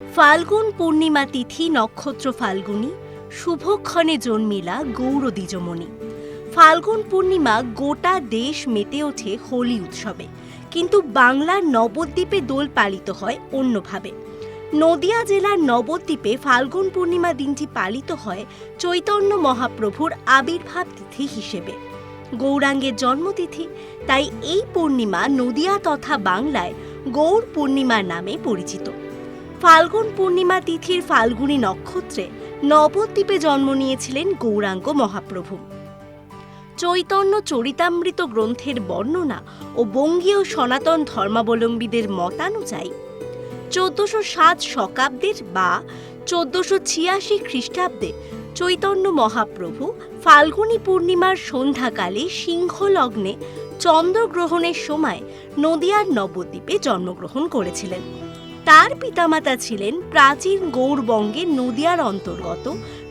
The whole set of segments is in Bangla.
ফাল্গুন পূর্ণিমা তিথি নক্ষত্র ফাল্গুনী, শুভক্ষণে জন্মিলা গৌর দ্বিজমণি। ফাল্গুন পূর্ণিমা গোটা দেশ মেতে ওঠে হোলি উৎসবে, কিন্তু বাংলার নবদ্বীপে দোল পালিত হয় অন্যভাবে। নদিয়া জেলার নবদ্বীপে ফাল্গুন পূর্ণিমা দিনটি পালিত হয় চৈতন্য মহাপ্রভুর আবির্ভাব তিথি হিসেবে। গৌরাঙ্গের জন্মতিথি, তাই এই পূর্ণিমা নদিয়া তথা বাংলায় গৌর পূর্ণিমার নামে পরিচিত। ফাল্গুন পূর্ণিমা তিথির ফাল্গুনী নক্ষত্রে নবদ্বীপে জন্ম নিয়েছিলেন গৌরাঙ্গ মহাপ্রভু। চৈতন্য চরিতামৃত গ্রন্থের বর্ণনা ও বঙ্গীয় সনাতন ধর্মাবলম্বীদের মতানুযায়ী চোদ্দশো সাত শকাব্দের বা চোদ্দশো ছিয়াশি খ্রিস্টাব্দে চৈতন্য মহাপ্রভু ফাল্গুনী পূর্ণিমার সন্ধ্যাকালে সিংহলগ্নে চন্দ্রগ্রহণের সময় নদিয়ার নবদ্বীপে জন্মগ্রহণ করেছিলেন। তার পিতামাতা ছিলেন প্রাচীন গৌরবঙ্গের নদিয়ার অন্তর্গত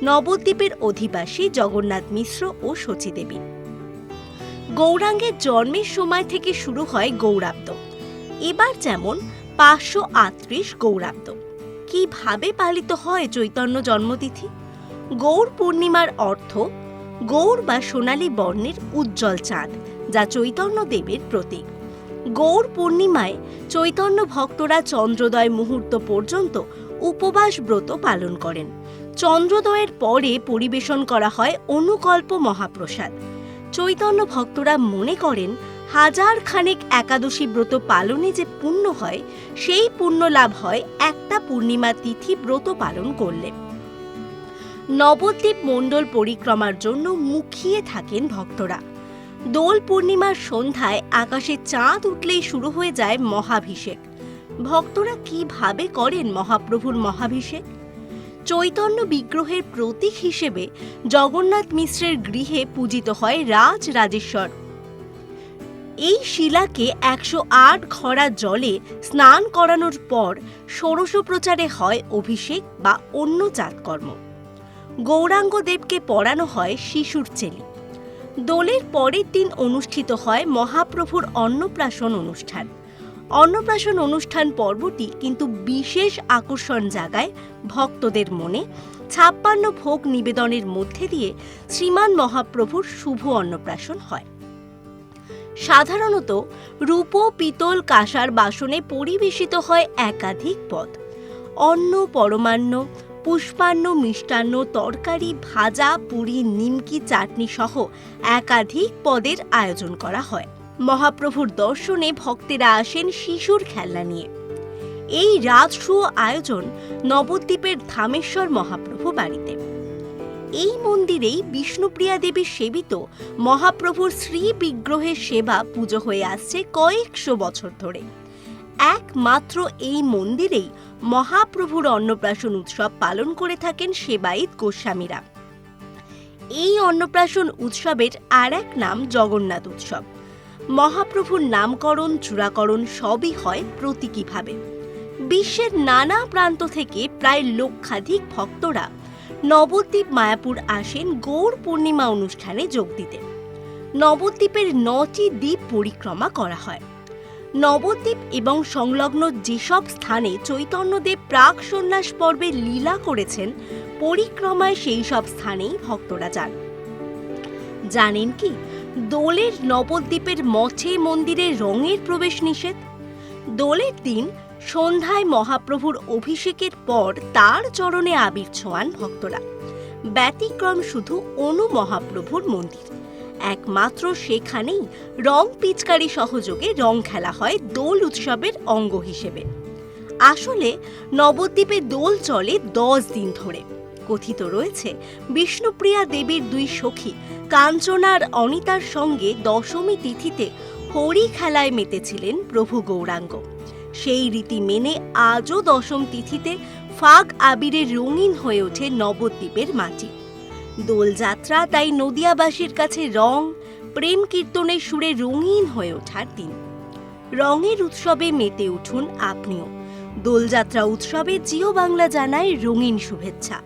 নবদ্বীপের অধিবাসী জগন্নাথ মিশ্র ও শচীদেবী গৌরাঙ্গের জন্মের সময় থেকে শুরু হয় গৌরাব্দ। এবার যেমন পাঁচশো আটত্রিশ গৌরাব্দ। কীভাবে পালিত হয় চৈতন্য জন্মতিথি? গৌর পূর্ণিমার অর্থ গৌর বা সোনালী বর্ণের উজ্জ্বল চাঁদ, যা চৈতন্য দেবের প্রতীক। গৌর পূর্ণিমায় চৈতন্য ভক্তরা চন্দ্রোদয় মুহূর্ত পর্যন্ত উপবাস ব্রত পালন করেন। চন্দ্রোদয়ের পরে পরিবেশন করা হয় অনুকল্প মহাপ্রসাদ। চৈতন্য ভক্তরা মনে করেন, হাজার খানেক একাদশী ব্রত পালনে যে পুণ্য হয়, সেই পুণ্য লাভ হয় একটা পূর্ণিমা তিথি ব্রত পালন করলে। নবদ্বীপ মণ্ডল পরিক্রমার জন্য মুখিয়ে থাকেন ভক্তরা। দোল পূর্ণিমার সন্ধ্যায় আকাশে চাঁদ উঠলেই শুরু হয়ে যায় মহাভিষেক। ভক্তরা কীভাবে করেন মহাপ্রভুর মহাভিষেক? চৈতন্য বিগ্রহের প্রতীক হিসেবে জগন্নাথ মিশ্রের গৃহে পূজিত হয় রাজ রাজেশ্বর এই শিলাকে একশো আট খরা জলে স্নান করানোর পর ষোড়শ প্রচারে হয় অভিষেক বা অন্য জাতকর্ম গৌরাঙ্গ দেবকে পড়ানো হয় শিশুর চেলি। দোলের পরের দিন অনুষ্ঠিত হয় মহাপ্রভুর অন্নপ্রাশন অনুষ্ঠান। অন্নপ্রাশন অনুষ্ঠান পর্বটি কিন্তু বিশেষ আকর্ষণ জাগায় ভক্তদের মনে। ছাপ্পান্ন ভোগ নিবেদনের মধ্যে দিয়ে শ্রীমান মহাপ্রভুর শুভ অন্নপ্রাশন হয়। সাধারণত রূপ পিতল কাঁসার বাসনে পরিবেশিত হয় একাধিক পদ। অন্ন, পরমান্ন পুষ্পান্ন মিষ্টান্ন তরকারি, ভাজা, পুরি, নিমকি, চাটনি সহ একাধিক পদের আয়োজন করা হয়। মহাপ্রভুর দর্শনে ভক্তেরা আসেন শিশুর খেলনা নিয়ে। এই রাজসূয় আয়োজন নবদ্বীপের ধামেশ্বর মহাপ্রভু বাড়িতে। এই মন্দিরেই বিষ্ণুপ্রিয়া দেবীর সেবিত মহাপ্রভুর শ্রী বিগ্রহের সেবা পুজো হয়ে আসছে কয়েকশো বছর ধরে। একমাত্র এই মন্দিরেই মহাপ্রভুর অন্নপ্রাশন উৎসব পালন করে থাকেন সেবায়িত গোস্বামীরা। এই অন্নপ্রাশন উৎসবের আর এক নাম জগন্নাথ উৎসব। মহাপ্রভুর নামকরণ, চূড়াকরণ সবই হয় প্রতীকীভাবে। বিশ্বের নানা প্রান্ত থেকে প্রায় লক্ষাধিক ভক্তরা নবদ্বীপ মায়াপুর আসেন গৌর পূর্ণিমা অনুষ্ঠানে যোগ দিতে। নবদ্বীপের নটি দ্বীপ পরিক্রমা করা হয়। নবদ্বীপ এবং সংলগ্ন যেসব স্থানে চৈতন্যদেব প্রাক সন্ন্যাস পর্বে লীলা করেছেন, পরিক্রমায় সেই সব স্থানেই ভক্তরা যান। জানেন কি, দোলের নবদ্বীপের মঠে মন্দিরে রঙের প্রবেশ নিষেধ? দোলের দিন সন্ধ্যায় মহাপ্রভুর অভিষেকের পর তার চরণে আবির ছোঁয়ান ভক্তরা। ব্যতিক্রম শুধু অনু মহাপ্রভুর মন্দির। একমাত্র সেখানেই রং পিচকারি সহযোগে রং খেলা হয় দোল উৎসবের অঙ্গ হিসেবে। আসলে নবদ্বীপে দোল চলে দশ দিন ধরে। কথিত রয়েছে, বিষ্ণুপ্রিয়া দেবীর দুই সখী কাঞ্চনার অনিতার সঙ্গে দশমী তিথিতে হরি খেলায় মেতেছিলেন প্রভু গৌরাঙ্গ। সেই রীতি মেনে আজও দশম তিথিতে ফাগ আবিরে রঙিন হয়ে ওঠে নবদ্বীপের মাটি। দোলযাত্রা তাই নদিয়াবাসীর কাছে রং, প্রেম কীর্তনের সুরে রঙিন হয়ে ওঠার দিন। রঙের উৎসবে মেতে উঠুন আপনিও। দোলযাত্রা উৎসবে জিও বাংলা জানায় রঙিন শুভেচ্ছা।